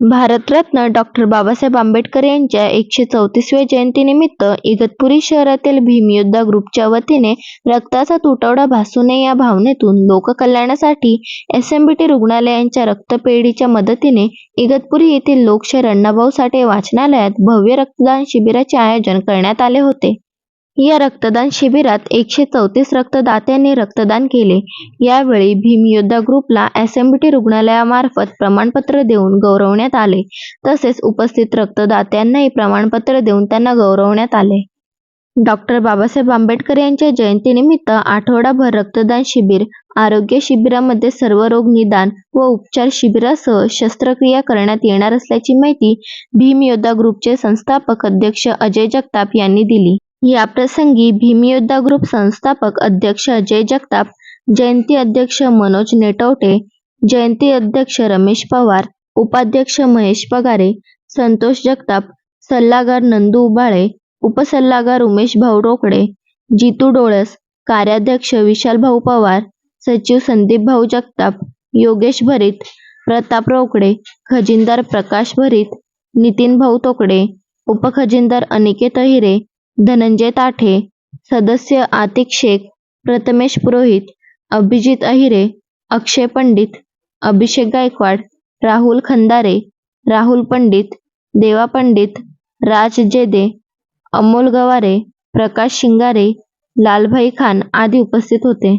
Bharat Ratna doctor Babasaheb Ambedkar यांच्या एकशे चौतीसव्या जयंतीनिमित्त इगतपुरी शहरातील भीमयोद्धा ग्रुपच्या वतीने रक्ताचा तुटवडा भासू नये या भावनेतून लोककल्याणासाठी टी रुग्णालयांच्या रक्तपेढीच्या मदतीने इगतपुरी येथील लोकशाहीर अण्णाभाऊ साठे वाचनालयात भव्य रक्तदान शिबिराचे आयोजन करण्यात आले होते. या रक्तदान शिबिरात एकशे चौतीस रक्तदात्यांनी रक्तदान केले. यावेळी भीमयोद्धा ग्रुपला एसएमबीटी रुग्णालयामार्फत प्रमाणपत्र देऊन गौरवण्यात आले तसेच उपस्थित रक्तदात्यांनाही प्रमाणपत्र देऊन त्यांना गौरवण्यात आले. डॉक्टर बाबासाहेब आंबेडकर यांच्या जयंतीनिमित्त आठवडाभर रक्तदान शिबिर, आरोग्य शिबिरामध्ये सर्व रोग निदान व उपचार शिबिरासह शस्त्रक्रिया करण्यात येणार असल्याची माहिती भीम योद्धा ग्रुपचे संस्थापक अध्यक्ष अजय जगताप यांनी दिली. याप्रसंगी भीमयोद्धा ग्रुप संस्थापक अध्यक्ष अजय जगताप, जयंती अध्यक्ष मनोज नेटवटे, जयंती अध्यक्ष रमेश पवार, उपाध्यक्ष महेश पगारे, संतोष जगताप, सल्लागार नंदू उबाळे, उपसल्लागार उमेशभाऊ रोकडे, जितू डोळस, कार्याध्यक्ष विशालभाऊ पवार, सचिव संदीपभाऊ जगताप, योगेश भरीत, प्रताप रोकडे, खजिनदार प्रकाश भरीत, नितीनभाऊ तोकडे, उपखजिनदार अनिकेत अहिरे, धनंजय ताठे, सदस्य आतिक शेख, प्रथमेश पुरोहित, अभिजित अहिरे, अक्षय पंडित, अभिषेक गायकवाड, राहुल खंदारे, राहुल पंडित, देवा पंडित, राज जेदे, अमोल गवारे, प्रकाश शिंगारे, लालभाई खान आदी उपस्थित होते.